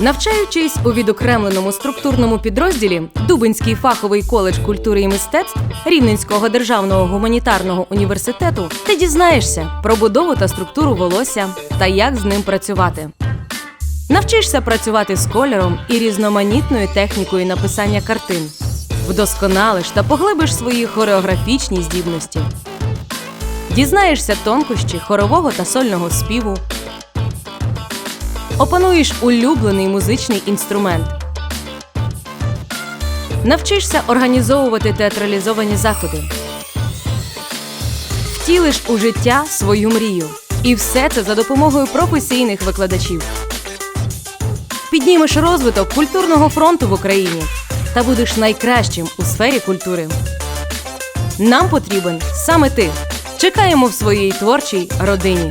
Навчаючись у відокремленому структурному підрозділі Дубинський фаховий коледж культури і мистецтв Рівненського державного гуманітарного університету, ти дізнаєшся про будову та структуру волосся та як з ним працювати. Навчишся працювати з кольором і різноманітною технікою написання картин. Вдосконалиш та поглибиш свої хореографічні здібності. Дізнаєшся тонкощі хорового та сольного співу. Опануєш улюблений музичний інструмент. Навчишся організовувати театралізовані заходи. Втілиш у життя свою мрію. І все це за допомогою професійних викладачів. Піднімеш розвиток культурного фронту в Україні та будеш найкращим у сфері культури. Нам потрібен саме ти. Чекаємо в своїй творчій родині.